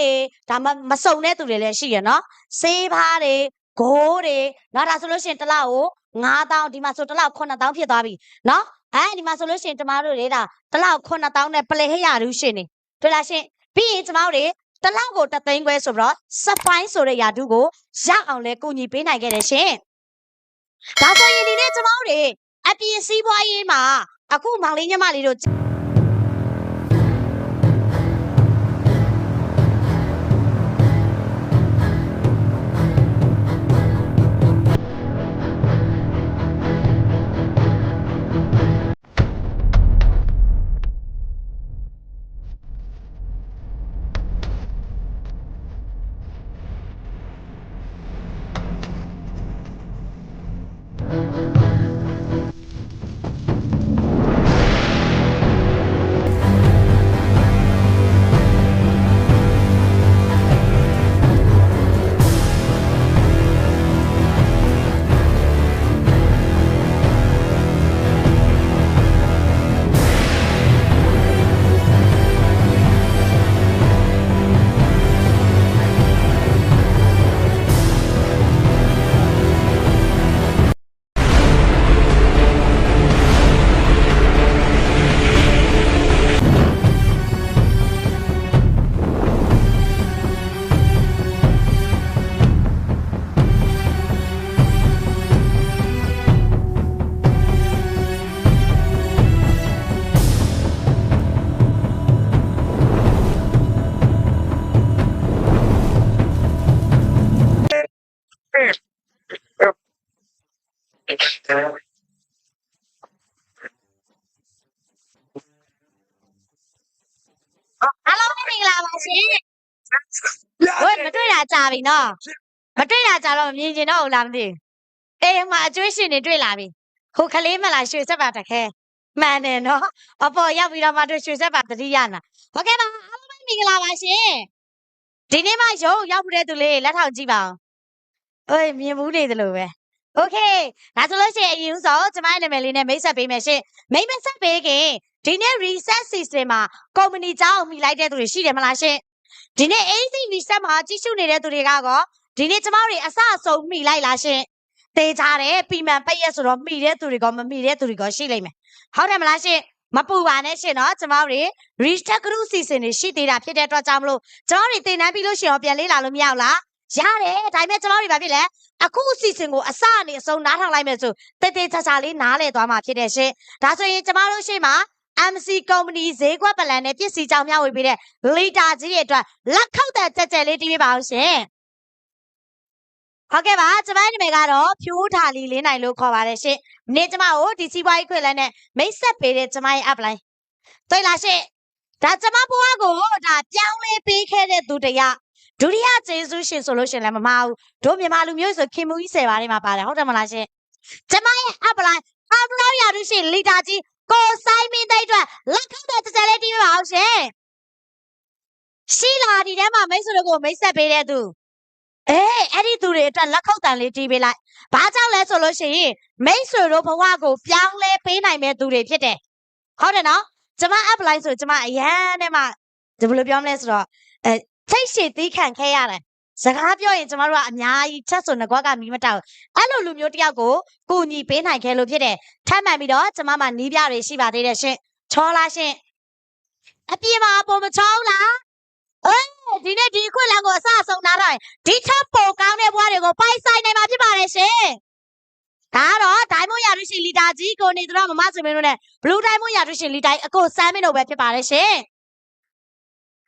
တွေဒါမှမစုံတဲ့သူတွေလည်းရှိရနော်စေးဖားတွေဂိုးတွေနော်ဒါဆိုလို့ရှိရင်တစ်လောက်ကို9000ဒီမှာဆိုတစ်လောက်9000ဖြစ်သွားပြီနော်အဲဒီမှာဆိုလို့ရှိရင်ကျမတို့တွေဒါတစ်လောက်9000နဲ့ပလေဟရရူးရှင်နေတွေ့လားရှင်ပြီးရင်ကျမတို့တွေတစ်လောက်ကိုတသိန်းခွဲဆိုပြီးတော့စပိုင်းဆိုတဲ့ယာတုကိုရအောင်လဲကုညီပေးနိုင်ခဲ့တယ်ရှင်ဒါဆိုရင်ဒီနေ့ကျမတို့တွေအပြည့်စည်းပွားရေးမှာအခုမောင်လေးညမလေးတို့ ဝေးမတွေ့တာကြာပြီနော်။မတွေ့တာကြာတော့မမြင်ကျင်တော့ဘူးလားမသိဘူး။အေးဟိုမှာအကျွေးရှင်တွေတွေ့လာပြီ။ဟိုကလေးမလားရွှေဆက်ပါတခဲ။မှန်တယ်နော်။အပေါ်ရောက်ပြီးတော့မှတို့ရွှေဆက်ပါတတိယနာ။ဟုတ်ကဲ့ပါအားလုံးပဲမင်္ဂလာပါရှင်။ဒီနေ့မှရုံးရောက်တဲ့သူလေးလက်ထောက်ကြည့်ပါဦး။အေးမြင်ဘူးနေသလိုပဲ။ Okay ဒါဆိုလို့ရှိရင်အရင်ဦးဆုံးကျမရဲ့နာမည်လေးနဲ့မိတ်ဆက်ပေးမယ်ရှင်။မိတ်ဆက်ပေးခင်ဒီနေ့ reset system မှာကုမ္ပဏီကြောင်းမိလိုက်တဲ့သူတွေရှိတယ်မလားရှင် ဒီနေ့ AC reset မှာကြီးစုနေတဲ့သူတွေကကောဒီနေ့ကျမတို့တွေအစအဆုံးမိလိုက်လားရှင်တေးကြတယ်ပီမန်ပက်ရက်ဆိုတော့မိတဲ့သူတွေကမမိတဲ့သူတွေကရှိလိမ့်မယ်ဟုတ်တယ်မလားရှင်မပူပါနဲ့ရှင်နော်ကျမတို့တွေ reset group season တွေရှိသေးတာဖြစ်တဲ့အတွက်ကြောင့်မလို့ကျမတို့တွေတင်တန်းပြီးလို့ရှိရင်ပြန်လေးလာလို့မရဘူးလားရတယ်ဒါပေမဲ့ကျမတို့တွေဘာဖြစ်လဲအခု season ကိုအစအနေအဆုံးနားထောင်လိုက်မယ်ဆိုတေးသေးချာချာလေးနားလဲသွားမှာဖြစ်တဲ့ရှင်ဒါဆိုရင်ကျမတို့ရှိမှာ MC ကုမ္ပဏီဈေးကွက်ပလန်နဲ့ပစ္စည်းကြောင်းများဝေပေးတဲ့လီတာကြီးတွေအတွက်လက်ခောက်တဲ့ကြက်ကြက်လေးတီးပေးပါအောင်ရှင်ဟုတ်ကဲ့ပါကျမရဲ့နာမည်ကတော့ဖြိုးထာလီလင်းနိုင်လို့ခေါ်ပါတယ်ရှင်။နေ့ကျမကိုဒီစီးပွားရေးခွေလန်းနဲ့မိတ်ဆက်ပေးတဲ့ကျမရဲ့ app line တွေ့လားရှင်။ဒါကျမဘွားကိုဒါပြောင်းလဲပေးခဲ့တဲ့သူတရားဒုတိယကျေးဇူးရှင်ဆိုလို့ရှင်လည်းမမအောင်တို့မြန်မာလူမျိုးဆိုခင်မူကြီးဆယ်ပါးလေးမှာပါတယ်ဟုတ်တယ်မလားရှင်။ကျမရဲ့ app line အပလောရရရှင်လီတာကြီး ကိုဆိုင်မင်းတိတ်အတွက်လက်ခောက်တဲ့ကြကြလေးတီးပေးပါအောင်ရှင်ရှိလာဒီထဲမှာမိတ်ဆွေတို့ကိုမိတ်ဆက်ပေးတဲ့သူအေးအဲ့ဒီသူတွေအတွက်လက်ခောက်တန်လေးတီးပေးလိုက်ဘာကြောင့်လဲဆိုလို့ရှိရင်မိတ်ဆွေတို့ဘဝကိုပြောင်းလဲပေးနိုင်မဲ့သူတွေဖြစ်တယ်ဟုတ်တယ်နော်ကျမ apply ဆိုကျမအရန်နဲ့မှဒီဘယ်လိုပြောမလဲဆိုတော့အဲထိတ်ရှည်သီးခံခဲ့ရတယ် စကားပြောရင်ကျမတို့ကအများကြီးချက်ဆိုငကွက်ကမီးမတောက်အဲ့လိုလူမျိုးတယောက်ကိုကိုညီပေးနိုင်ခဲ့လို့ဖြစ်တယ်ထပ်မှန်ပြီးတော့ကျမမှနီးပြတွေရှိပါသေးတယ်ရှင်ချောလားရှင်အပြေမှာပုံမချောဘူးလားအေးဒီနေ့ဒီအခွင့်အလမ်းကိုအစအဆုံးနားတော့ဒီထပ်ပုံကောင်းတဲ့ဘွားတွေကိုပိုင်ဆိုင်နိုင်မှာဖြစ်ပါတယ်ရှင်ဒါကတော့ဒိုင်းမွန်ရရရှင်လီတာကြီးကိုနေတော့မမဆွေမင်းတို့နဲ့ဘလူးဒိုင်းမွန်ရရရှင်လီတာအကိုစမ်းမင်းတို့ပဲဖြစ်ပါတယ်ရှင်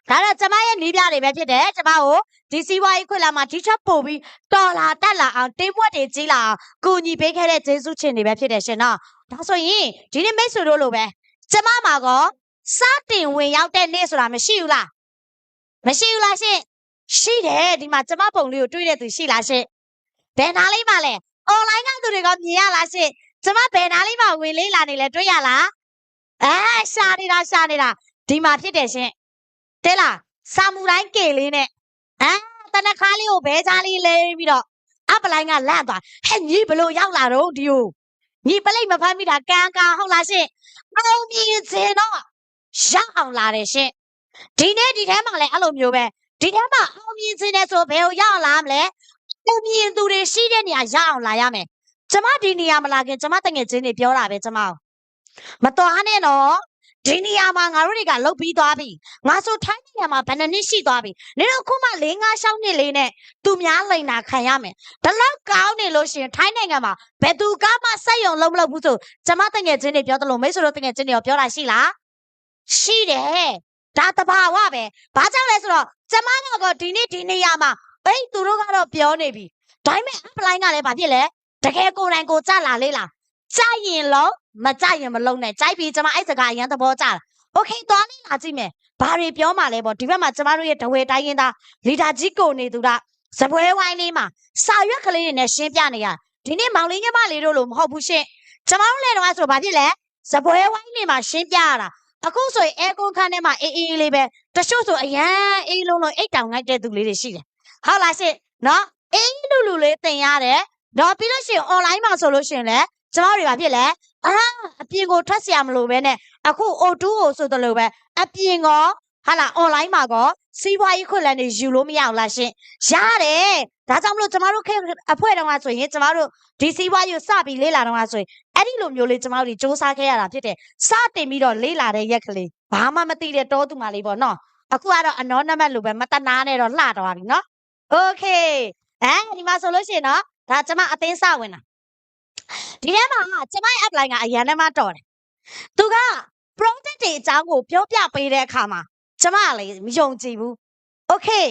ဒါတော့ကျမရဲ့နီးပြတွေပဲဖြစ်တယ်ကျမကိုဒီစီးပွားရေးခွင့်လာမှာဒီချက်ပို့ပြီးတော်လာတက်လာအောင်တင်းမွက်တွေကြီးလာအောင်ကူညီပေးခဲ့တဲ့ကျေးဇူးရှင်တွေပဲဖြစ်တယ်ရှင်နော်ဒါဆိုရင်ဒီနေ့မိတ်ဆွေတို့လိုပဲကျမမှာကောစတင်ဝင်ရောက်တဲ့နေ့ဆိုတာမရှိဘူးလားမရှိဘူးလားရှင်ရှိတယ်ဒီမှာကျမပုံလေးကိုတွေးတဲ့သူရှိလားရှင်ဘယ်နာလေးမှလဲ online ကသူတွေကမြင်ရလားရှင်ကျမဘယ်နာလေးမှဝင်လေးလာနေလဲတွေးရလားအဲရှာနေတာရှာနေတာဒီမှာဖြစ်တယ်ရှင် တဲလားဆာမူတိုင်းကေလေးနဲ့အာတနခါလေးကိုဘဲချားလေးလဲပြီးတော့အပလိုင်းကလန့်သွားဟဲ့ညီဘလို့ရောက်လာတော့ဒီ ਉ ညီပလိတ်မဖမ်းမိတာကံကာဟုတ်လားရှင်အောင်မြင်စင်တော့ရောက်အောင်လာတယ်ရှင်ဒီနေ့ဒီထဲမှာလည်းအဲ့လိုမျိုးပဲဒီထဲမှာအောင်မြင်ခြင်းနဲ့ဆိုဘယ်ကိုရအောင်လာမလဲအောင်မြင်သူတွေရှိတဲ့နေရာရအောင်လာရမယ်ကျမဒီနေရာမလာခင်ကျမတငယ်ချင်းတွေပြောတာပဲကျမမတော်နဲ့နော် ဒီနေရာမှာငါတို့တွေကလုတ်ပြီးသွားပြီငါဆိုထိုင်းနေရာမှာဘယ်နှစ်နှစ်ရှိသွားပြီနင်တို့ခုမှ၄၅ရှောင်းနှစ်လေးနဲ့သူများလိန်တာခံရမယ်ဒီလောက်ကောင်းနေလို့ရှိရင်ထိုင်းနိုင်ငံမှာဘယ်သူကမှစက်ယုံလုံးမလုပ်ဘူးဆိုကျမတငယ်ချင်းတွေပြောသလိုမိတ်ဆွေတို့တငယ်ချင်းတွေရောပြောတာရှိလားရှိတယ်ဒါတဘာဝပဲဘာကြောင့်လဲဆိုတော့ကျမကတော့ဒီနေ့ဒီနေရာမှာအဲ့သူတို့ကတော့ပြောနေပြီဒါပေမဲ့အပလိုင်းကလည်းဘာဖြစ်လဲတကယ်ကိုယ်တိုင်ကိုကြလာလေးလားကြရင်လုံး မကြရင်မလုံးနဲ့ကြိုက်ပြီးကျမအဲ့စကားအရန်သဘောကျတာโอเคသွားနေလာကြည့်မယ်ဘာတွေပြောမှလဲပေါ့ဒီဘက်မှာကျမတို့ရဲ့တဝဲတိုင်းရင်းသားလီဒါကြီးကိုနေသူကစပွဲဝိုင်းလေးမှာစာရွက်ကလေးတွေနဲ့ရှင်းပြနေရဒီနေ့မောင်လေးညမလေးတို့လို့မဟုတ်ဘူးရှင့်ကျမတို့လည်းတော့ဆိုဘာဖြစ်လဲစပွဲဝိုင်းလေးမှာရှင်းပြရတာအခုဆိုရင်အဲကွန်ခန်းထဲမှာအေးအေးလေးပဲတချို့ဆိုအရန်အေးလုံးလုံးအိတ်တောင်ငိုက်တဲ့သူလေးတွေရှိတယ်ဟုတ်လားရှင့်နော်အေးလူလူလေးတင်ရတယ်တော့ပြီးလို့ရှိရင် online မှာဆိုလို့ရှိရင်လည်းကျမတို့တွေကဖြစ်လဲ အာအပြင်ကိုထွက်เสียမလို့ပဲနဲ့အခု O2 ကိုဆိုတယ်လို့ပဲအပြင်ကောဟာလာ online မှာကောစီးပွားရေးခွင့်လန်းတွေယူလို့မရအောင်လားရှင်ရတယ်ဒါကြောင့်မလို့ကျမတို့ခေတ်အဖွဲ့တုန်းကဆိုရင်ကျမတို့ဒီစီးပွားရေးကိုစပြီးလေ့လာတော့ကဆိုရင်အဲ့ဒီလိုမျိုးလေးကျမတို့တွေစူးစမ်းခဲ့ရတာဖြစ်တယ်စတင်ပြီးတော့လေ့လာတဲ့ရက်ကလေးဘာမှမသိတဲ့တောသူမလေးပေါ့နော်အခုကတော့ anonymous လို့ပဲမတနာနဲ့တော့လှသွားပြီနော် okay အဲဒီမှာဆိုလို့ရှိရင်တော့ဒါကျမအသိစဝင်တာ ဒီထဲမှာကျမရဲ့ apply ကအရန်နဲ့မှတော်တယ်သူက product တွေအကြောင်းကိုပြောပြပေးတဲ့အခါမှာကျမကလည်းမယုံကြည်ဘူး okay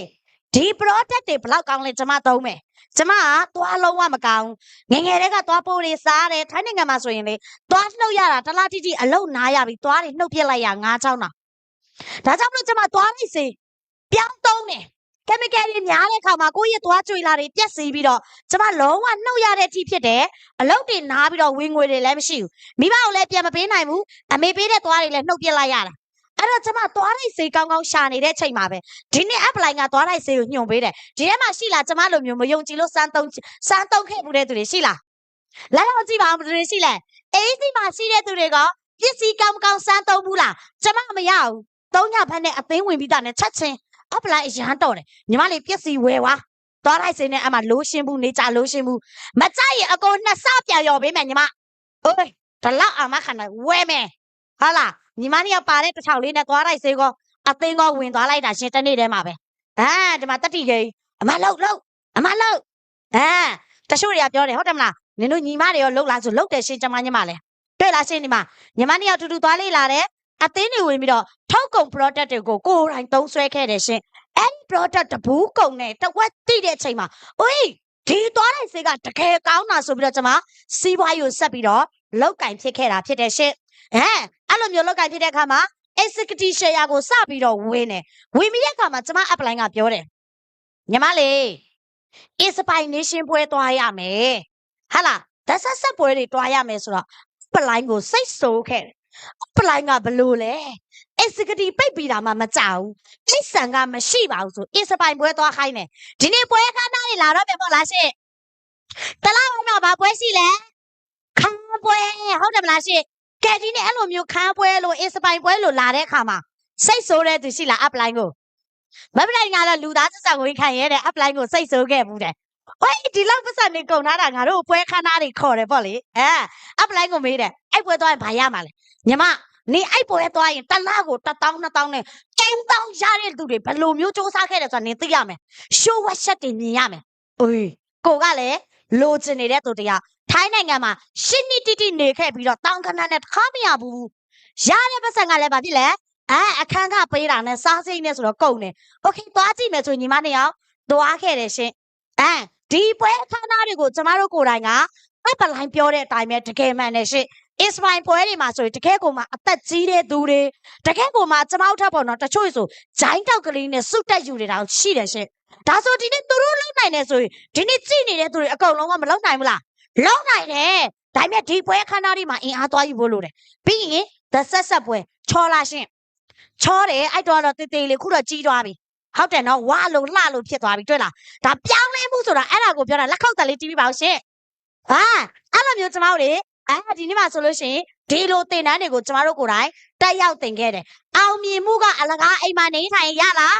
ဒီ product တွေဘယ်လောက်ကောင်းလဲကျမသုံးမယ်ကျမကသွားလုံးဝမကောင်းငယ်ငယ်တည်းကသွားပိုးတွေစားတယ်ထိုင်းနိုင်ငံမှာဆိုရင်လေသွားနှုတ်ရတာတစ်လားတိတိအလုတ်နားရပြီသွားတွေနှုတ်ပြစ်လိုက်ရငါးချောင်းတာဒါကြောင့်မလို့ကျမသွားလိုက်စေပြောင်းသုံးတယ် chemical တွေများတဲ့အခါမှာကိုယ့်ရဲ့သွားကြွေလာတွေပြက်စီးပြီးတော့ကျမလုံးဝနှုတ်ရတဲ့အထိဖြစ်တယ်အလုတ်တွေနားပြီးတော့ဝင်ငွေတွေလည်းမရှိဘူးမိဘကိုလည်းပြန်မပေးနိုင်ဘူးအမေပေးတဲ့သွားတွေလည်းနှုတ်ပြစ်လိုက်ရတာအဲ့တော့ကျမသွားလိုက်စေကောင်းကောင်းရှာနေတဲ့ချိန်မှာပဲဒီနေ့ apply ကသွားလိုက်စေကိုညွှန်ပေးတယ်ဒီထဲမှာရှိလားကျမလိုမျိုးမယုံကြည်လို့စမ်းသုံးစမ်းသုံးခဲ့မှုတဲ့သူတွေရှိလားလာတော့ကြည့်ပါဦးဘယ်သူတွေရှိလဲအေးစီမှာရှိတဲ့သူတွေကပစ္စည်းကောင်းကောင်းစမ်းသုံးဘူးလားကျမမရဘူးသုံးညဖက်နဲ့အသိဝင်ပြီးတာနဲ့ချက်ချင်း apply အရန်တော်တယ်ညီမလေးပစ္စည်းဝယ်ွားသွားလိုက်စင်းနဲ့အမှလိုရှင်းဘူးနေကြလိုရှင်းဘူးမကြရင်အကုန်နှစ်ဆပြောင်ရော်ပေးမယ်ညီမအိုးဒါလောက်အမခဏဝဲမယ်ဟာလားညီမလေးကပါတဲ့တစ်ထောင်လေးနဲ့သွားလိုက်စေကောအသိန်းကောဝင်သွားလိုက်တာရှင်တနေ့တည်းမှာပဲအာဒီမှာတက်တီကြီးအမလောက်လောက်အမလောက်အာတချို့တွေကပြောတယ်ဟုတ်တယ်မလားနင်တို့ညီမတွေရောလောက်လားဆိုလောက်တယ်ရှင်ကျမညီမလဲတွေ့လားရှင်ဒီမှာညီမနှစ်ယောက်တူတူသွားလေးလာတယ်အသင်းတွေဝင်ပြီးတော့ ထောက်ကုန် product တွေကိုကိုယ်တိုင်သုံးဆွဲခဲ့တယ်ရှင်အဲ့ဒီ product တဘူးကုန်နဲ့တဝက်တိတဲ့အချိန်မှာအိုးဒီသွားတဲ့ဆေးကတကယ်ကောင်းတာဆိုပြီးတော့ကျွန်မစီးပွားရေးကိုဆက်ပြီးတော့လောက်ကင်ဖြစ်ခဲ့တာဖြစ်တယ်ရှင်ဟမ်အဲ့လိုမျိုးလောက်ကင်ဖြစ်တဲ့အခါမှာ executive share ကိုစပြီးတော့ဝင်တယ်ဝင်ပြီးတဲ့အခါမှာကျွန်မ apply ကပြောတယ်ညီမလေး inspiration ပွဲသွားရမယ်ဟာလားဒါဆက်ဆက်ပွဲတွေတွားရမယ်ဆိုတော့ apply ကိုစိတ်ဆိုးခဲ့တယ် apply ကဘလို့လဲ executive ပိတ်ပြီးတာမှမကြောက်ဘူးအိတ်ဆန်ကမရှိပါဘူးဆို inspire ပွဲသွားခိုင်းတယ်ဒီနေ့ပွဲခန်းသားတွေလာတော့ပြန်ပေါ့လားရှင့်တလားတော့ဘာပွဲရှိလဲခန်းပွဲဟုတ်တယ်မလားရှင့်ကဲဒီနေ့အဲ့လိုမျိုးခန်းပွဲလို့ inspire ပွဲလို့လာတဲ့အခါမှာစိတ်ဆိုးတဲ့သူရှိလား apply ကိုမပလိုက်ကတော့လူသားစစကိုခံရတဲ့ apply ကိုစိတ်ဆိုးခဲ့ဘူးတဲ့ဟိုဒီလောက်ပတ်စံနေကုန်ထားတာငါတို့ပွဲခန်းသားတွေခေါ်တယ်ပေါ့လေအဲ apply ကိုမေးတယ်အဲ့ပွဲသွားရင်ဘာရမှာလဲညီမ နေအဲ့ပွဲသွားရင်တစ်လားကို1000 2000နဲ့1000ရတဲ့သူတွေဘယ်လိုမျိုးစူးစမ်းခဲ့တယ်ဆိုတာနင်သိရမယ် show what shot တွေမြင်ရမယ်။အေးကိုကလည်းလိုချင်နေတဲ့သူတရားထိုင်းနိုင်ငံမှာရှင်းနီတိတိနေခဲ့ပြီးတော့တောင်းခဏနဲ့တခါမရဘူး။ရတဲ့ပတ်စံကလည်းဘာဖြစ်လဲ။အဲအခန်းကပေးတာနဲ့စားစိတ်နဲ့ဆိုတော့ကုန်တယ်။ Okay သွားကြည့်မယ်ဆိုရင်ညီမနှစ်ယောက်သွားခဲ့တယ်ရှင်။အဲဒီပွဲအခမ်းအနားတွေကိုကျမတို့ကိုယ်တိုင်ကအပလိုင်းပြောတဲ့အတိုင်းပဲတကယ်မှန်တယ်ရှင်။ Inspire ပွဲတွေမှာဆိုရင်တကယ်ကိုမှအသက်ကြီးတဲ့သူတွေတကယ်ကိုမှကျမတို့ထပ်ပေါ်တော့တချို့ဆိုဂျိုင်းတောက်ကလေးနဲ့စုတက်ယူနေတာရှိတယ်ရှင်။ဒါဆိုဒီနေ့သူတို့လုံနိုင်တယ်ဆိုရင်ဒီနေ့ကြည့်နေတဲ့သူတွေအကုန်လုံးကမလုံနိုင်ဘူးလား။လုံနိုင်တယ်။ဒါပေမဲ့ဒီပွဲအခမ်းအနားတွေမှာအင်အားသွားယူဖို့လိုတယ်။ပြီးရင် the ဆက်ဆက်ပွဲချောလာရှင်။ချောတယ်အဲ့တော့တော့တေးသေးလေးခုတော့ကြီးသွားပြီ။ဟုတ်တယ်နော်ဝါလို့လှလို့ဖြစ်သွားပြီတွေ့လား။ဒါပြောင်းလဲမှုဆိုတာအဲ့ဒါကိုပြောတာလက်ခောက်တက်လေးတီးပြီးပါအောင်ရှင်။ဟာအဲ့လိုမျိုးကျမတို့တွေ အဲဒီနေ့မှာဆိုလို့ရှိရင်ဒီလိုသင်တန်းတွေကိုကျမတို့ကိုယ်တိုင်တက်ရောက်သင်ခဲ့တယ်။အောင်မြင်မှုကအလကားအိမ်မှာနေထိုင်ရလား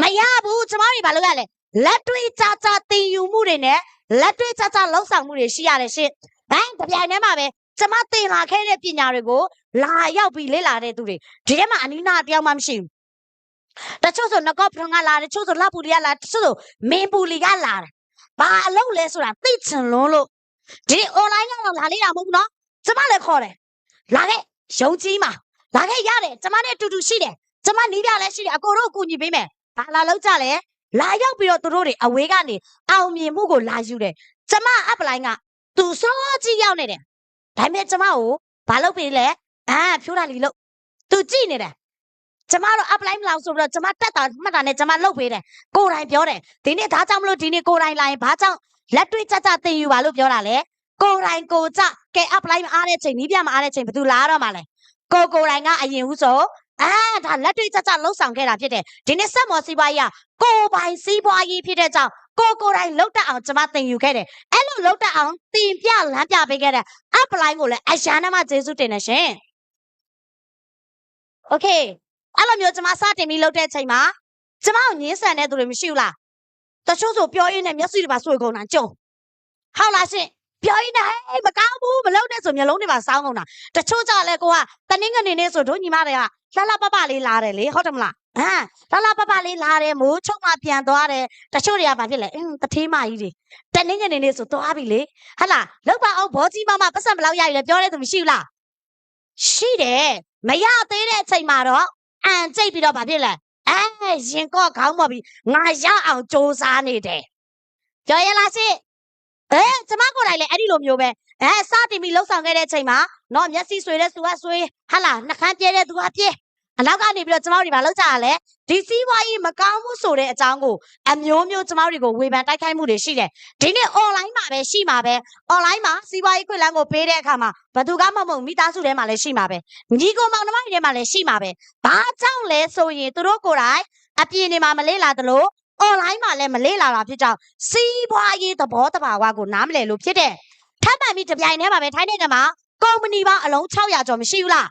မရဘူးကျမတို့ဘာလို့ရလဲလက်တွေ့ကြကြတင်ယူမှုတွေနဲ့လက်တွေ့ကြကြလှုပ်ဆောင်မှုတွေရှိရတယ်ရှင်ဟမ်တပြိုင်တည်းမှာပဲကျမတင်လာခဲ့တဲ့ပညာတွေကိုလာရောက်ပြီးလေ့လာတဲ့သူတွေဒီထဲမှာအနီးနားတယောက်မှမရှိဘူးတချို့ဆိုငကော့ဖရုံကလာတယ်တချို့ဆိုလှပူလီကလာတချို့ဆိုမင်းပူလီကလာတယ်ဘာအလုပ်လဲဆိုတာသိချင်လွန်းလို့ ဒီ online ကတော့လာလေးတာမဟုတ်ဘူးနော်ကျမလည်းခေါ်တယ်လာခဲ့ရုံကြီးမှာလာခဲ့ရတယ်ကျမနဲ့အတူတူရှိတယ်ကျမနီးပြလည်းရှိတယ်အကိုတို့အကူညီပေးမယ်ဘာလာလောက်ကြလဲလာရောက်ပြီးတော့သူတို့တွေအဝေးကနေအောင်မြင်မှုကိုလာယူတယ်ကျမအပလိုင်းကသူစောကြီးရောက်နေတယ်ဒါပေမဲ့ကျမကိုဘာလုပ်ပေးလဲအာဖြိုးတာလီလို့သူကြည့်နေတယ်ကျမတို့ apply မလောက်ဆိုပြီးတော့ကျမတက်တာမှတ်တာနဲ့ကျမလုပ်ပေးတယ်ကိုယ်တိုင်ပြောတယ်ဒီနေ့ဒါကြောင့်မလို့ဒီနေ့ကိုယ်တိုင်လာရင်ဘာကြောင့် လက်တွေ့ကြကြသင်ယူပါလို့ပြောတာလဲကိုယ်တိုင်ကိုယ်ကြကဲ apply မအားတဲ့ချိန်နီးပြမအားတဲ့ချိန်ဘယ်သူလာရတော့မှာလဲကိုယ်ကိုယ်တိုင်ကအရင်ဦးဆိုအာဒါလက်တွေ့ကြကြလှုပ်ဆောင်ခဲ့တာဖြစ်တယ်ဒီနေ့စက်မော်စီးပွားကြီးကကိုယ်ပိုင်စီးပွားကြီးဖြစ်တဲ့ကြောင့်ကိုယ်ကိုယ်တိုင်လှုပ်တတ်အောင်ကျမသင်ယူခဲ့တယ်အဲ့လိုလှုပ်တတ်အောင်တင်ပြလမ်းပြပေးခဲ့တဲ့ apply ကိုလည်းအရာနာမကျေးဇူးတင်နေရှင် Okay အဲ့လိုမျိုးကျမစတင်ပြီးလှုပ်တဲ့ချိန်မှာကျမကိုညင်းဆန်တဲ့သူတွေမရှိဘူးလား တချို့ဆိုပြောရင်းနဲ့မျက်စိတွေပါဆွေကုန်တာကြုံဟုတ်လားရှင်ပြောရင်းနဲ့ဟေးမကောင်းဘူးမလုပ်နဲ့ဆိုမျက်လုံးတွေပါစောင်းကုန်တာတချို့ကြလဲကိုကတနင်္ဂနွေနေ့ဆိုတို့ညီမတွေကလှလှပပလေးလာတယ်လေဟုတ်တယ်မလားဟမ်လှလှပပလေးလာတယ်မိုးချုပ်မှပြန်သွားတယ်တချို့တွေကဘာဖြစ်လဲအင်းတထေးမကြီးတွေတနင်္ဂနွေနေ့ဆိုသွားပြီလေဟဟလားလောက်ပါအောင်ဘောကြီးမမပတ်စံဘလောက်ရပြီလဲပြောတဲ့သူမရှိဘူးလားရှိတယ်မရသေးတဲ့အချိန်မှာတော့အန်ကျိတ်ပြီးတော့ဘာဖြစ်လဲ အဲရင်ကော့ခေါင်းပေါ်ပြီးငါရအောင်စူးစားနေတယ်ပြောရလားရှင်အဲကျမကိုယ်တိုင်လည်းအဲ့ဒီလိုမျိုးပဲအဲစတင်ပြီးလှုပ်ဆောင်ခဲ့တဲ့အချိန်မှာနော်မျက်စိဆွေတဲ့သူကဆွေဟာလားနှခမ်းပြဲတဲ့သူကပြဲ အနောက်ကနေပြီးတော့ကျမတို့တွေဘာလုပ်ကြရလဲဒီစီးပွားရေးမကောင်းမှုဆိုတဲ့အကြောင်းကိုအမျိုးမျိုးကျမတို့တွေကိုဝေဖန်တိုက်ခိုက်မှုတွေရှိတယ်ဒီနေ့ online မှာပဲရှိမှာပဲ online မှာစီးပွားရေးခွင့်လန်းကိုပေးတဲ့အခါမှာဘယ်သူကမှမဟုတ်မိသားစုထဲမှာလည်းရှိမှာပဲညီကိုမောင်နှမတွေထဲမှာလည်းရှိမှာပဲဘာကြောင့်လဲဆိုရင်သူတို့ကိုယ်တိုင်အပြင်တွေမှာမလေ့လာသလို online မှာလည်းမလေ့လာတာဖြစ်ကြောင်းစီးပွားရေးသဘောတဘာဝကိုနားမလည်လို့ဖြစ်တယ်ထပ်မှန်ပြီးတပြိုင်တည်းမှာပဲထိုင်းနိုင်ငံမှာကုမ္ပဏီပေါင်းအလုံး600ကျော်မရှိဘူးလား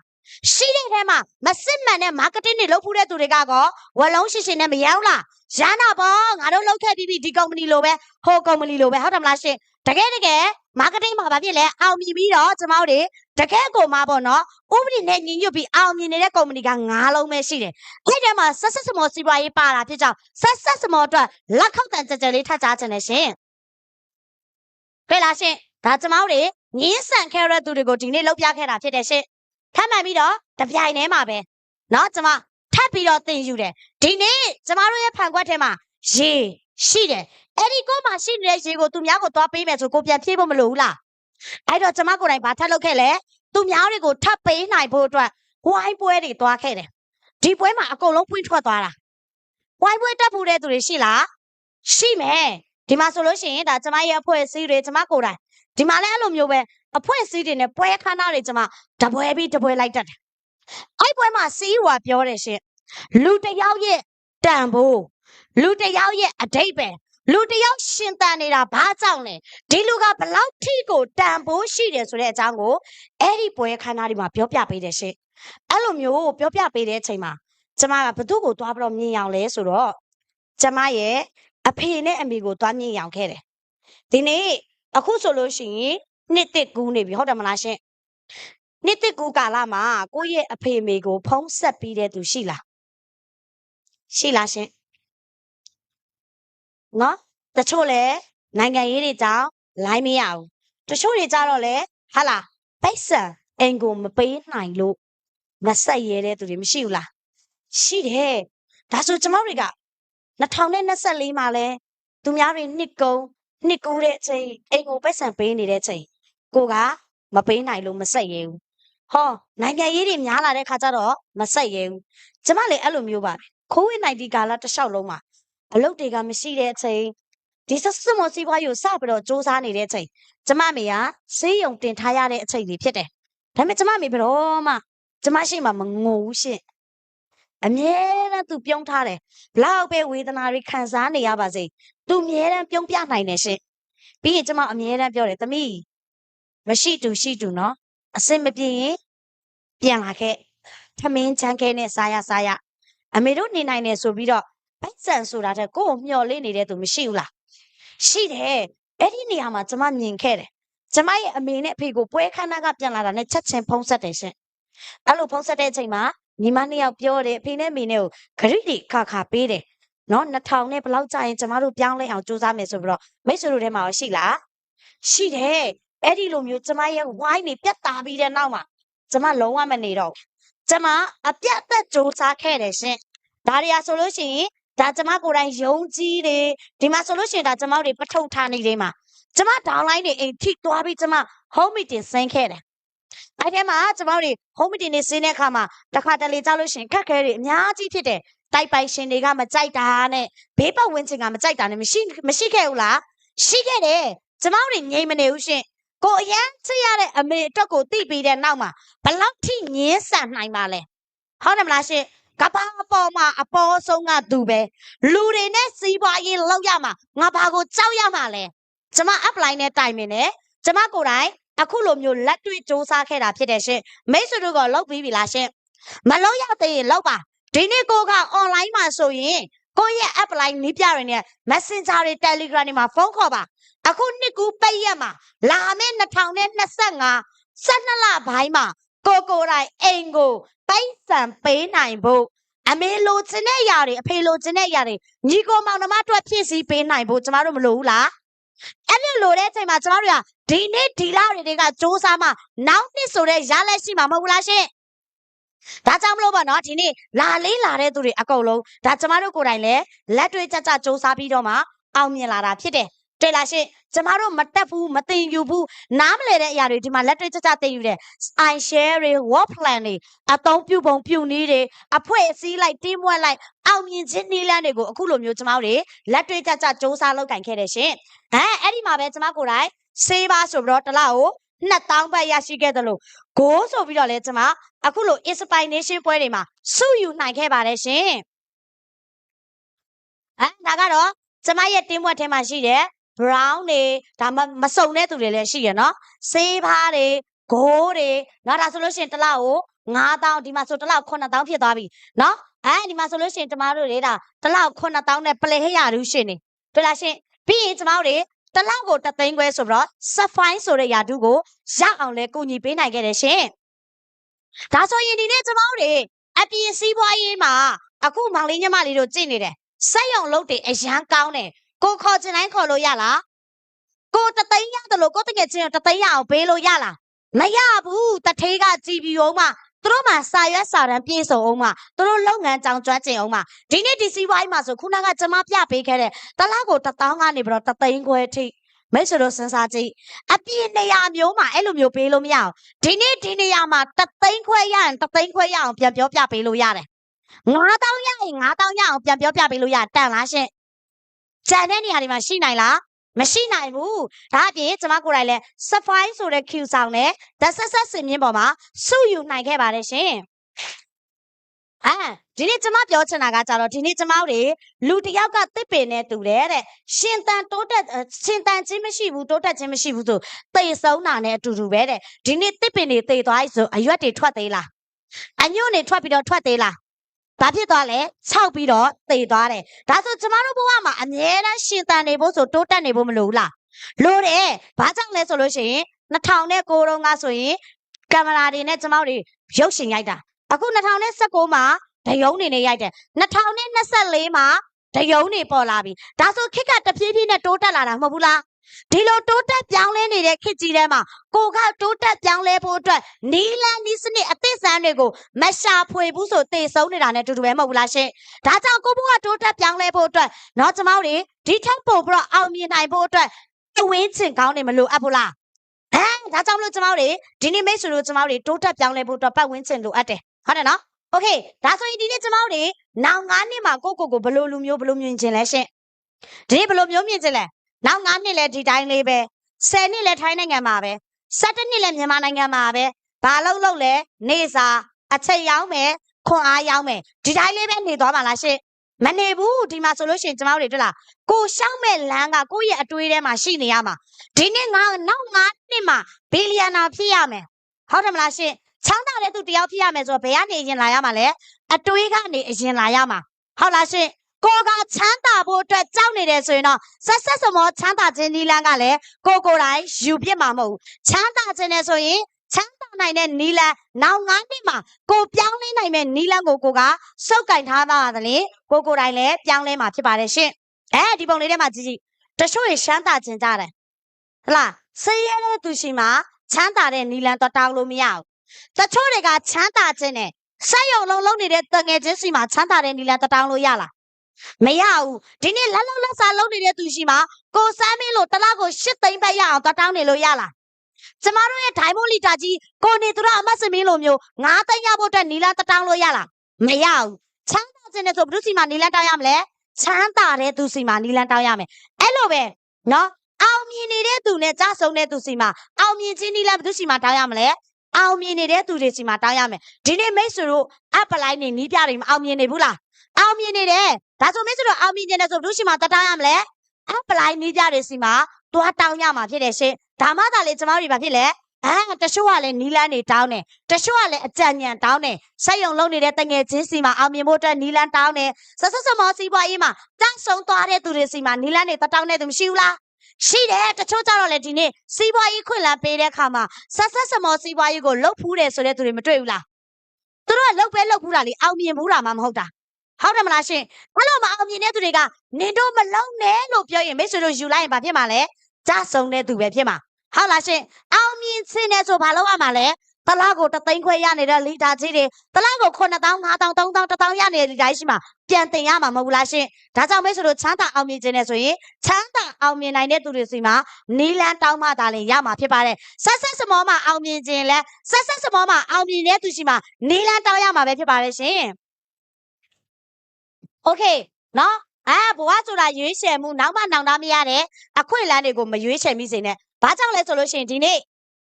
ရှိတဲ့ထဲမှာမစစ်မှန်တဲ့ marketing တွေလုပ်ဖူးတဲ့သူတွေကကောဝလုံးရှိရှိနဲ့မရောလားရန်တော့ပေါ့ငါတို့လုပ်ခဲ့ပြီးပြီဒီကုမ္ပဏီလိုပဲဟိုကုမ္ပဏီလိုပဲဟုတ်တယ်မလားရှင်တကယ်တကယ် marketing မှာဘာဖြစ်လဲအောင်မြင်ပြီးတော့ကျမတို့တွေတကယ်ကိုမှပေါ့နော်ဥပဒေနဲ့ညီညွတ်ပြီးအောင်မြင်နေတဲ့ကုမ္ပဏီက9လုံးပဲရှိတယ်အဲ့ဒီမှာဆက်ဆက်စမောစီးပွားရေးပါတာဖြစ်ကြောင်းဆက်ဆက်စမောအတွက်လက်ခောက်တန်ကြကြလေးထပ်ကြားချင်တယ်ရှင်တွေ့လားရှင်ဒါကျမတို့တွေငင်းဆန်ခဲ့ရတဲ့သူတွေကိုဒီနေ့လှုပ်ပြခဲ့တာဖြစ်တယ်ရှင် ထပ်မှန်ပြီးတော့တပြိုင်တည်းမှာပဲเนาะကျမထပ်ပြီးတော့သင်ယူတယ်ဒီနေ့ကျမတို့ရဲ့ဖန်ခွက်ထဲမှာရေရှိတယ်အဲ့ဒီကိုမှရှိနေတဲ့ရေကိုသူများကိုသွားပေးမယ်ဆိုကိုပြန်ဖြည့်ဖို့မလိုဘူးလားအဲ့တော့ကျမကိုယ်တိုင်ဘာထပ်လုပ်ခဲ့လဲသူများတွေကိုထပ်ပေးနိုင်ဖို့အတွက်ဝိုင်းပွဲတွေသွားခဲ့တယ်ဒီပွဲမှာအကုန်လုံးပွင့်ထွက်သွားတာဝိုင်းပွဲတက်ဖို့တဲ့သူတွေရှိလားရှိမယ်ဒီမှာဆိုလို့ရှိရင်ဒါကျမရဲ့အဖွဲ့အစည်းတွေကျမကိုယ်တိုင်ဒီမှာလည်းအဲ့လိုမျိုးပဲ အဖွဲ့အစည်းတွေနဲ့ပွဲခန်းသားတွေကျမတပွဲပြီးတပွဲလိုက်တတ်တယ်အဲ့ပွဲမှာစီးရွာပြောတယ်ရှင်လူတစ်ယောက်ရဲ့တန်ဖိုးလူတစ်ယောက်ရဲ့အတိတ်ပဲလူတစ်ယောက်ရှင်တန်နေတာဘာကြောင့်လဲဒီလူကဘလောက်ထိကိုတန်ဖိုးရှိတယ်ဆိုတဲ့အကြောင်းကိုအဲ့ဒီပွဲခန်းသားတွေမှာပြောပြပေးတယ်ရှင်အဲ့လိုမျိုးပြောပြပေးတဲ့အချိန်မှာကျမကဘသူ့ကိုသွားပြီးတော့မြင်အောင်လဲဆိုတော့ကျမရဲ့အဖေနဲ့အမေကိုသွားမြင်အောင်ခဲ့တယ်ဒီနေ့အခုဆိုလို့ရှိရင် နှစ်တစ်ကူးနေပြီဟုတ်တယ်မလားရှင်နှစ်တစ်ကူးကာလမှာကိုယ့်ရဲ့အဖေအမေကို ဖုံးဆက်ပြီးတဲ့သူရှိလားရှိလားရှင်နော်တချို့လဲနိုင်ငံရေးတွေကြောင့်လိုင်းမရဘူးတချို့တွေကြတော့လဲဟာလားပိတ်ဆန်အင်ကိုမပေးနိုင်လို့မဆက်ရဲတဲ့သူတွေမရှိဘူးလားရှိတယ်ဒါဆိုကျမတို့တွေက2024မှာလဲသူများတွေနှစ်ကုန်းနှစ်ကူးတဲ့အချိန်အိမ်ကိုပိတ်ဆန်ပေးနေတဲ့အချိန် ကိုကမပေးနိုင်လို့မဆက်ရဲဘူးဟောနိုင်ငံရေးတွေများလာတဲ့ခါကျတော့မဆက်ရဲဘူးကျမလည်းအဲ့လိုမျိုးပါကိုဝိနိုင်ဒီကာလတစ်လျှောက်လုံးမှာအလုပ်တွေကမရှိတဲ့အချိန်ဒီစစမစီပွားယူစပြီးတော့စူးစမ်းနေတဲ့အချိန်ကျမမေကဆေးရုံတင်ထားရတဲ့အချိန်တွေဖြစ်တယ်ဒါပေမဲ့ကျမမေဘယ်တော့မှကျမရှိမှမငိုဘူးရှင့်အမြဲတမ်းသူပြုံးထားတယ်ဘလောက်ပဲဝေဒနာတွေခံစားနေရပါစေသူအမြဲတမ်းပြုံးပြနိုင်တယ်ရှင့်ပြီးရင်ကျမအမြဲတမ်းပြောတယ်သမီး မရှိတူရှိတူနော်အစင်မပြေရင်ပြန်လာခဲ့ထမင်းချမ်းခဲနဲ့စားရစားရအမေတို့နေနိုင်တယ်ဆိုပြီးတော့ပိုက်ဆံဆိုတာတဲ့ကိုယ့်ကိုမျှော်လင့်နေတဲ့သူမရှိဘူးလားရှိတယ်အဲ့ဒီနေရာမှာကျမမြင်ခဲ့တယ်ကျမရဲ့အမေနဲ့အဖေကိုပွဲခန်းသားကပြန်လာတာနဲ့ချက်ချင်းဖုံးဆက်တယ်ရှင်အဲ့လိုဖုံးဆက်တဲ့အချိန်မှာညီမနှစ်ယောက်ပြောတယ်အဖေနဲ့အမေနဲ့ကိုဂရိတွေခါခါပေးတယ်နော်2000နဲ့ဘယ်လောက်ကြာရင်ကျမတို့ပြောင်းလဲအောင်ကြိုးစားမယ်ဆိုပြီးတော့မိတ်ဆွေတို့ထဲမှာရောရှိလားရှိတယ် အဲ့ဒီလိုမျိုးကျမရဲ့ဝိုင်းနေပြတ်တာပြီးတဲ့နောက်မှာကျမလုံးဝမနေတော့ဘူးကျမအပြတ်အသက်ကြိုးစားခဲ့တယ်ရှင်ဒါရီယာဆိုလို့ရှိရင်ဒါကျမကိုယ်တိုင်ယုံကြည်တယ်ဒီမှာဆိုလို့ရှိရင်ဒါကျမတို့တွေပထုံဌာနေတွေမှာကျမဒေါင်းလိုင်းတွေအိမ်ထိသွားပြီးကျမ home meeting ဆင်းခဲ့တယ်အဲ့ဒီမှာကျမတို့တွေ home meeting တွေဆင်းတဲ့အခါမှာတစ်ခါတလေကြောက်လို့ရှိရင်ခက်ခဲတွေအများကြီးဖြစ်တယ်တိုက်ပိုက်ရှင်တွေကမကြိုက်တာနဲ့ဘေးပတ်ဝန်းကျင်ကမကြိုက်တာနဲ့မရှိမရှိခဲ့ဘူးလားရှိခဲ့တယ်ကျမတို့တွေငြိမ်မနေဘူးရှင် ကိုအရန်ချစ်ရတဲ့အမေအတွက်ကိုသိပြီးတဲ့နောက်မှာဘယ်လောက်ထိငင်းဆန်နိုင်ပါလဲဟုတ်တယ်မလားရှင်ကဘာအပေါ်မှာအပေါ်ဆုံးကသူပဲလူတွေနဲ့စီးပွားရေးလောက်ရမှာငါဘာကိုကြောက်ရမှာလဲကျမ apply နဲ့တိုင်ပင်တယ်ကျမကိုယ်တိုင်အခုလိုမျိုးလက်တွေ့စ조사ခဲ့တာဖြစ်တယ်ရှင်မိတ်ဆွေတို့ကလောက်ပြီးပြီလားရှင်မလောက်ရသေးရင်လောက်ပါဒီနေ့ကိုက online မှာဆိုရင်ကိုယ့်ရဲ့ apply နီးပြတွေနဲ့ messenger တွေ telegram တွေမှာဖုန်းခေါ်ပါ အခုနှစ်ကူပိတ်ရက်မှာလာမယ့်2025 12လပိုင်းမှာကိုကိုယ်တိုင်အိမ်ကိုပိုက်ဆံပေးနိုင်ဖို့အမေလိုချင်တဲ့ຢာတွေအဖေလိုချင်တဲ့ຢာတွေညီကိုမောင်နှမအတွက်ဖြည့်ဆည်းပေးနိုင်ဖို့ကျမတို့မလိုဘူးလားအဲ့လိုလိုတဲ့အချိန်မှာကျမတို့ကဒီနေ့ဒီလတွေတွေကစ조사မှနောက်နှစ်ဆိုတဲ့ရလက်ရှိမှာမဟုတ်ဘူးလားရှင်ဒါကြောင့်မလို့ပါနော်ဒီနေ့လာလေးလာတဲ့သူတွေအကုန်လုံးဒါကျမတို့ကိုယ်တိုင်လည်းလက်တွေ့ကြကြစ조사ပြီးတော့မှအောင်မြင်လာတာဖြစ်တယ် တွေ့လားရှင်ကျမတို့မတက်ဘူးမသိယူဘူးနားမလဲတဲ့အရာတွေဒီမှာလက်တွေ့ကြကြသိယူတယ် I share တွေ work plan တွေအသုံးပြုပုံပြုနည်းတွေအဖွဲ့အစည်းလိုက် team work လိုက်အောင်မြင်ခြင်းနည်းလမ်းတွေကိုအခုလိုမျိုးကျမတို့တွေလက်တွေ့ကြကြစ조사လုပ်ကင်ခဲ့တယ်ရှင်ဟမ်အဲ့ဒီမှာပဲကျမကိုယ်တိုင်ဆေးပါဆိုပြီးတော့တစ်လောက်ကို2000ဘတ်ရရှိခဲ့တယ်လို့ဂိုးဆိုပြီးတော့လဲကျမအခုလို inspiration ပွဲတွေမှာစုယူနိုင်ခဲ့ပါတယ်ရှင်ဟမ်ဒါကတော့ကျမရဲ့ team work ထဲမှာရှိတယ် brown တွေဒါမမစုံတဲ့သူတွေလည်းရှိရနော်ဆေးဖားတွေဂိုးတွေနော်ဒါဆိုလို့ရှိရင်တစ်လောက်ကို9000ဒီမှာဆိုတစ်လောက်9000ဖြစ်သွားပြီနော်အဲဒီမှာဆိုလို့ရှိရင်ကျမတို့တွေဒါတစ်လောက်9000နဲ့ပလေဟရရူးရှင်နေတွေ့လားရှင်ပြီးရင်ကျမတို့တွေတစ်လောက်ကိုတသိန်းခွဲဆိုပြီးတော့ sapphire ဆိုတဲ့ယာတုကိုရအောင်လဲကူညီပေးနိုင်ခဲ့တယ်ရှင်ဒါဆိုရင်ဒီနေ့ကျမတို့တွေအပြည့်စည်းပွားရေးမှာအခုမောင်လေးညမလေးတို့ကြည့်နေတယ်စက်ရုံလုပ်တွေအရန်ကောင်းတယ် ကိုခေါ်ချင်တိုင်းခေါ်လို့ရလားကိုတသိန်းရတယ်လို့ကိုတကယ်ချင်းတသိန်းရအောင်ပေးလို့ရလားမရဘူးတထေးကကြည်ပြီးအောင်မှသူတို့မှာစာရွက်စာတမ်းပြည့်စုံအောင်မှသူတို့လုပ်ငန်းကြောင်ကျွမ်းကျင်အောင်မှဒီနေ့ဒီစီးပွားရေးမှာဆိုခုနကကျွန်မပြပေးခဲ့တဲ့တလားကိုတစ်တောင်းကနေပြီးတော့တသိန်းခွဲထိမိတ်ဆွေတို့စဉ်းစားကြည့်အပြည့်နေရာမျိုးမှာအဲ့လိုမျိုးပေးလို့မရအောင်ဒီနေ့ဒီနေရာမှာတသိန်းခွဲရရင်တသိန်းခွဲရအောင်ပြန်ပြောပြပေးလို့ရတယ်9000ရရင်9000ရအောင်ပြန်ပြောပြပေးလို့ရတန်လားရှင် ကြံတဲ့နေရာတွေမှာရှိနိုင်လားမရှိနိုင်ဘူးဒါအပြင်ကျမကိုယ်တိုင်လဲ Sapphire ဆိုတဲ့ Q ဆောင်နဲ့ The Success စင်မြင့်ပေါ်မှာစုယူနိုင်ခဲ့ပါတယ်ရှင်အာဒီနေ့ကျမပြောချင်တာကကြတော့ဒီနေ့ကျမတို့တွေလူတစ်ယောက်ကတစ်ပင်နဲ့တူတယ်တဲ့ရှင်တန်တိုးတက်အဲရှင်တန်ချင်းမရှိဘူးတိုးတက်ချင်းမရှိဘူးဆိုသေဆုံးတာနဲ့အတူတူပဲတဲ့ဒီနေ့တစ်ပင်တွေသေသွားပြီဆိုအရွက်တွေထွက်သေးလားအညွန့်တွေထွက်ပြီးတော့ထွက်သေးလား ဘာဖြစ်သွားလဲခြောက်ပြီးတော့သေသွားတယ်ဒါဆိုကျမတို့ဘဝမှာအမြဲတမ်းရှင်တန်နေဖို့ဆိုတိုးတက်နေဖို့မလိုဘူးလားလိုတယ်ဘာကြောင့်လဲဆိုလို့ရှိရင်2000နဲ့9တုန်းကဆိုရင်ကင်မရာတွေနဲ့ကျမတို့တွေရုပ်ရှင်ရိုက်တာအခု2019မှာဒယုံနေနဲ့ရိုက်တယ်2024မှာဒယုံနေပေါ်လာပြီဒါဆိုခစ်ကတဖြည်းဖြည်းနဲ့တိုးတက်လာတာမဟုတ်ဘူးလား ဒီလိုတိုးတက်ပြောင်းလဲနေတဲ့ခစ်ကြီးထဲမှာကိုကတိုးတက်ပြောင်းလဲဖို့အတွက်နီလန်နီးစနစ်အသစ်ဆန်းတွေကိုမရှာဖွေဘူးဆိုသေဆုံးနေတာနဲ့အတူတူပဲမဟုတ်ဘူးလားရှင်ဒါကြောင့်ကိုဘုကတိုးတက်ပြောင်းလဲဖို့အတွက်တော့ကျမတို့တွေဒီထက်ပိုပြီးတော့အောင်မြင်နိုင်ဖို့အတွက်အဝင်းချင်ကောင်းနေမလို့အပ်ဘူးလားဟမ်ဒါကြောင့်မလို့ကျမတို့တွေဒီနေ့မိတ်ဆွေတို့ကျမတို့တွေတိုးတက်ပြောင်းလဲဖို့အတွက်ပတ်ဝန်းကျင်လိုအပ်တယ်ဟုတ်တယ်နော်โอเคဒါဆိုရင်ဒီနေ့ကျမတို့တွေနောက်9နှစ်မှာကိုယ့်ကိုယ်ကိုဘယ်လိုလူမျိုးဘယ်လိုမြင်ခြင်းလဲရှင်ဒီနေ့ဘယ်လိုမျိုးမြင်ခြင်းလဲ နောက်9နှစ်လဲဒီတိုင်းလေးပဲ10နှစ်လဲထိုင်းနိုင်ငံမှာပဲ17နှစ်လဲမြန်မာနိုင်ငံမှာပဲဘာလို့လို့လဲနေစာအချက်ရောက်မယ်ခွန်အားရောက်မယ်ဒီတိုင်းလေးပဲနေသွားပါလားရှင်မနေဘူးဒီမှာဆိုလို့ရှိရင်ကျမတို့တွေတွေ့လားကိုရှောက်မဲ့လမ်းကကိုယ့်ရဲ့အတွေးထဲမှာရှိနေရမှာဒီနေ့ငါနောက်9နှစ်မှာဘီလီယံနာဖြစ်ရမယ်ဟုတ်တယ်မလားရှင်ချမ်းသာတဲ့သူတယောက်ဖြစ်ရမယ်ဆိုတော့ဘယ်ကနေအရင်လာရမှာလဲအတွေးကနေအရင်လာရမှာဟုတ်လားရှင် ကိုကချမ်းသာဖို့အတွက်ကြောက်နေတယ်ဆိုရင်တော့ဆက်ဆက်စမောချမ်းသာခြင်းနီလန်းကလည်းကိုကိုယ်တိုင်ယူပြစ်မှာမဟုတ်ဘူးချမ်းသာခြင်းနဲ့ဆိုရင်ချမ်းသာနိုင်တဲ့နီလန်းနောက်9နှစ်မှာကိုပြောင်းလဲနိုင်မဲ့နီလန်းကိုကိုကစုပ်ကင်ထားပါသလေကိုကိုယ်တိုင်လည်းပြောင်းလဲမှာဖြစ်ပါတယ်ရှင်အဲဒီပုံလေးထဲမှာကြည့်ကြည့်တချို့ရရှမ်းသာခြင်းကြတယ်ဟလားဆေးရဲတဲ့သူရှိမှချမ်းသာတဲ့နီလန်းတော့တောင်းလို့မရဘူးတချို့တွေကချမ်းသာခြင်းနဲ့ဆက်ရုံလုံးလုံးနေတဲ့တငယ်ချင်းစီမှာချမ်းသာတဲ့နီလန်းတော့တောင်းလို့ရလား မရဘူးဒီနေ့လက်လုံးလက်စားလုံးနေတဲ့သူရှိမှကိုစမ်းမင်းလို့တစ်လောက်ကို၈သိန်းပဲရအောင်တော့တောင်းနေလို့ရလားကျမတို့ရဲ့ဒိုင်မိုလီတာကြီးကိုနေသူရအမတ်စမင်းလိုမျိုးငါးသိန်းရဖို့အတွက်နီလန်းတတောင်းလို့ရလားမရဘူးချမ်းသာခြင်းနဲ့ဆိုဘုသူစီမှာနီလန်းတောင်းရမလဲချမ်းသာတဲ့သူစီမှာနီလန်းတောင်းရမယ်အဲ့လိုပဲနော်အောင်မြင်နေတဲ့သူနဲ့ကြဆုံတဲ့သူစီမှာအောင်မြင်ခြင်းနီလန်းဘုသူစီမှာတောင်းရမလဲအောင်မြင်နေတဲ့သူတွေစီမှာတောင်းရမယ်ဒီနေ့မိတ်ဆွေတို့အပလိုက်နေနီးပြတွေမအောင်မြင်နေဘူးလားအောင်မြင်နေတယ် ဒါဆိုမိတ်ဆွေတို့အောင်မြင်နေတယ်ဆိုဘုသူစီမှာတတောင်းရမလဲအပလိုက်နီးပြတွေစီမှာသွားတောင်းရမှာဖြစ်တယ်ရှင်ဒါမှသာလေကျမတို့တွေဘာဖြစ်လဲအာတချို့ကလည်းနီလန်းနေတောင်းတယ်တချို့ကလည်းအကြံဉာဏ်တောင်းတယ်ဆက်ယုံလုံးနေတဲ့တငယ်ချင်းစီမှာအောင်မြင်ဖို့အတွက်နီလန်းတောင်းတယ်ဆက်ဆက်စမောစီးပွားရေးမှာတန်းဆုံးသွားတဲ့သူတွေစီမှာနီလန်းနေတတောင်းတဲ့သူမရှိဘူးလားရှိတယ်တချို့ကြတော့လေဒီနေ့စီးပွားရေးခွင့်လန်းပေးတဲ့အခါမှာဆက်ဆက်စမောစီးပွားရေးကိုလှုပ်ဖူးတယ်ဆိုတဲ့သူတွေမတွေ့ဘူးလားသူတို့ကလှုပ်ပဲလှုပ်ဖူးတာလေအောင်မြင်ဘူးတာမှမဟုတ်တာ ဟုတ်တယ်မလားရှင်အဲ့လိုမအောင်မြင်တဲ့သူတွေကနင်တို့မလုံးနဲ့လို့ပြောရင်မိတ်ဆွေတို့ယူလိုက်ရင်ဘာဖြစ်မှာလဲကြဆုံတဲ့သူပဲဖြစ်မှာဟုတ်လားရှင်အောင်မြင်ခြင်းနဲ့ဆိုဘာလုပ်ရမှာလဲတလားကိုတသိန်းခွဲရနေတဲ့လီတာကြီးတွေတလားကို9000 5000 3000 1000ရနေတဲ့လီတာကြီးရှိမှပြန်တင်ရမှာမဟုတ်ဘူးလားရှင်ဒါကြောင့်မဲဆိုလို့ချမ်းသာအောင်မြင်ခြင်းနဲ့ဆိုရင်ချမ်းသာအောင်မြင်နိုင်တဲ့သူတွေစီမှာနီလန်းတောင်းမှသာလင်ရမှာဖြစ်ပါတယ်ဆက်ဆက်စမောမှာအောင်မြင်ခြင်းလဲဆက်ဆက်စမောမှာအောင်မြင်တဲ့သူရှိမှာနီလန်းတောင်းရမှာပဲဖြစ်ပါတယ်ရှင် โอเคနော်အဲဘဝဆိုတာရွေးချယ်မှုနောက်မှနောင်တမရတဲ့အခွင့်အလမ်းတွေကိုမရွေးချယ်မိစေနဲ့ ဘာကြောင့်လဲဆိုလို့ရှိရင်ဒီနေ့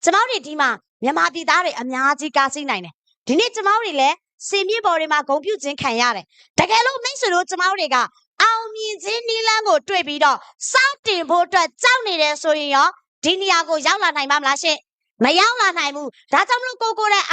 ကျမတို့တွေဒီမှာမြန်မာပြည်သားတွေအများကြီးကားစီးနိုင်တယ်ဒီနေ့ကျမတို့တွေလည်းစင်မြေပေါ်တွေမှာဂုံပြုတ်ခြင်းခံရတယ်တကယ်လို့မိတ်ဆွေတို့ကျမတို့တွေကအောင်မြင်ခြင်းနီလန်းကိုတွေ့ပြီးတော့စောင့်တင်ဖို့အတွက်ကြောက်နေတယ်ဆိုရင်ရောဒီနေရာကိုရောက်လာနိုင်ပါမလားရှင်မရောက်လာနိုင်ဘူးဒါကြောင့်မလို့ကိုကိုတဲ့